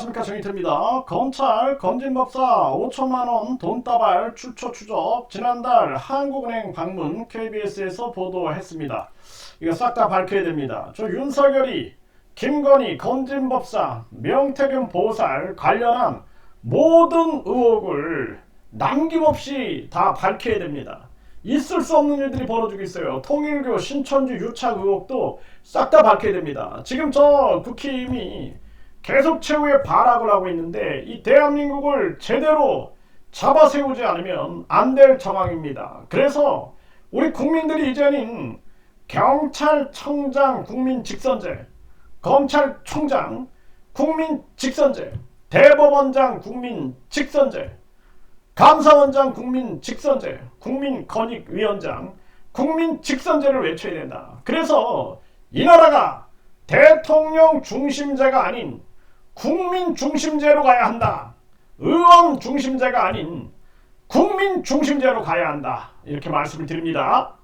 안녕하십니까 정의태입니다. 검찰 건진법사 5천만원 돈다발 출처 추적 지난달 한국은행 방문 KBS에서 보도했습니다. 이거 싹 다 밝혀야 됩니다. 저 윤석열이 김건희 건진법사 명태균 보살 관련한 모든 의혹을 남김없이 다 밝혀야 됩니다. 있을 수 없는 일들이 벌어지고 있어요. 통일교 신천지 유착 의혹도 싹 다 밝혀야 됩니다. 지금 저 국힘이 계속 최후의 발악을 하고 있는데 이 대한민국을 제대로 잡아 세우지 않으면 안될 정황입니다. 그래서 우리 국민들이 이제는 경찰청장 국민 직선제, 검찰총장 국민 직선제, 대법원장 국민 직선제, 감사원장 국민 직선제, 국민권익위원장 국민 직선제를 외쳐야 된다. 그래서 이 나라가 대통령 중심제가 아닌 국민 중심제로 가야 한다. 의원 중심제가 아닌 국민 중심제로 가야 한다. 이렇게 말씀을 드립니다.